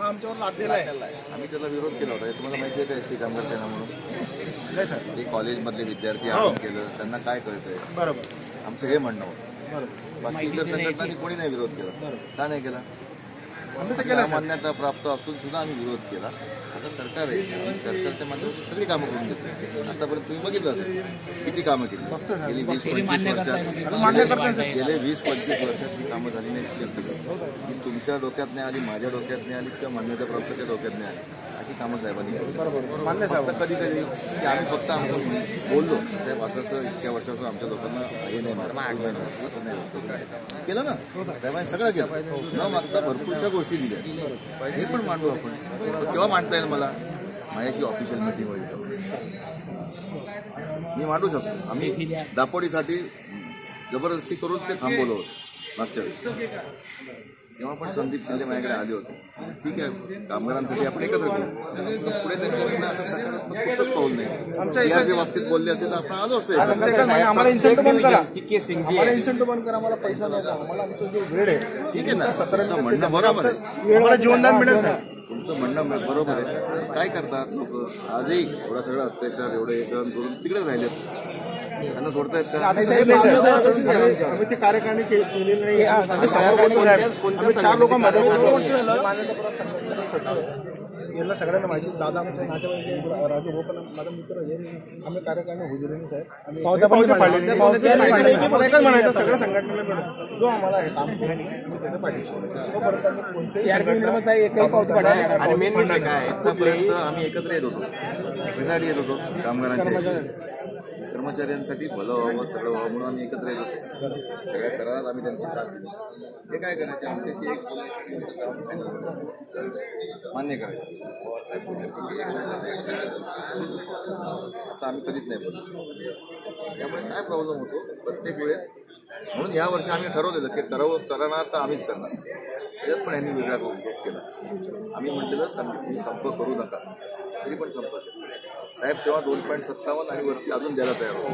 हा आमच्यावर लादलेला आहे. आम्ही त्याला विरोध केला होता. हे तुम्हाला माहिती आहे का एस टी कामगार सेना म्हणून? नाही सर. ते कॉलेजमधले विद्यार्थी हो. आपण केलं. त्यांना काय कळतंय? बरोबर. आमचं हे म्हणणं होतं. बरोबर. बाकी इतर संघटनांनी कोणी नाही विरोध केला. का नाही केला? मान्यता प्राप्त असून सुद्धा आम्ही विरोध केला. आता सरकार आहे. सरकारच्या माध्यमातून सगळी कामं करून देतो आतापर्यंत तुम्ही बघितलं असेल किती कामं केली. गेली वीस पंचवीस वर्षात. मान्य करताय गेले- वीस पंचवीस वर्षात ही कामं झाली नाही की तुमच्या डोक्यात नाही आली माझ्या डोक्यात नाही आली किंवा मान्यता प्राप्तच्या डोक्यात नाही आली. अशी कामं साहेबांनी केली. फक्त कधी कधी की आम्ही फक्त आमचं बोललो. साहेब असं असं इतक्या वर्षापासून आमच्या लोकांना हे नाही हे मिळत असं नाही. केलं ना? साहेबांनी सगळं केलं. न मागता भरपूरशा गोष्टी दिल्या. हे पण मांडू आपण. केव्हा मांडता येईल मला? माझ्याशी ऑफिशियल मिटिंग होईल मी मांडू शकतो. आम्ही दापोडीसाठी जबरदस्ती करून ते थांबवलं होतं. मागच्या वेळेस तेव्हा पण संदीप शिंदे माझ्याकडे आले होते ठीक आहे कामगारांसाठी आपण एकत्र करू। पुढे त्यांच्याकडनं असं सकारात्मक कुठचंच पाऊल नाही. टीआरपी बाबतीत बोलले असते तर आपण आलो असतो. आमच्या आम्हाला इन्सेंटिव्ह बंद करा. आम्हाला इन्सेंटिव्ह बंद करा आम्हाला पैसा नाही द्या. आम्हाला आमचा जो वेळ आहे ठीक आहे ना? तुमचं म्हणणं बरोबर आहे. आम्हाला जीवनदान मिळत नाही. तुमचं म्हणणं बरोबर आहे. काय करतात लोक? आजही एवढा सगळा अत्याचार एवढे हे सहन करून तिकडेच राहिलेत. त्यांना सोडतायत का? आम्ही- ते कार्यकारिणी के- केलेली नाही. आम्ही चार लोकांमध्ये यांना सगळ्यांना माहिती दादा आमचे नातेवाईक आहे, राजू माझा मित्र हे आम्ही कार्यकारिणी हुजुरी साहेब. एकच म्हणायचं सगळ्या संघटनेला जो आम्हाला हे काम त्याच्या पाठीशी आतापर्यंत आम्ही एकत्र येत होतो. कशासाठी येत होतो कामगारांच्या कर्मचाऱ्यांसाठी भलं व्हावं सगळं व्हावं म्हणून आम्ही एकत्र येत होतो. सगळ्या करारात आम्ही त्यांची साथ दिली. हे काय करायचे? आमच्याशी एक बोलायचं मान्य करायचं. असं आम्ही कधीच नाही बोललो. त्यामुळे काय प्रॉब्लेम होतो? प्रत्येक वेळेस म्हणून या वर्षी आम्ही ठरवलेलं की ठरव करणार तर आम्हीच करणार. त्याच्यात पण यांनी वेगळा उपयोग केला. आम्ही म्हटलेलं तुम्ही संप करू नका. तरी पण संप केला. साहेब तेव्हा दोन पॉईंट सत्तावन्न आणि वरती अजून द्यायला तयार होतो.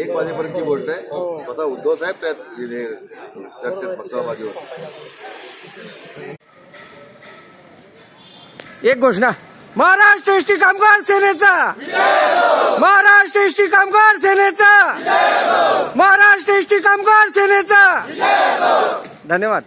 एक वाजेपर्यंतची गोष्ट आहे. स्वतः उद्धव साहेब त्यात हे चर्चेत सहभागी होते. एक घोषणा. महाराष्ट्र एसटी कामगार सेनेचा. महाराष्ट्र एसटी कामगार सेनेचा. महाराष्ट्र एसटी कामगार सेनेचा. धन्यवाद.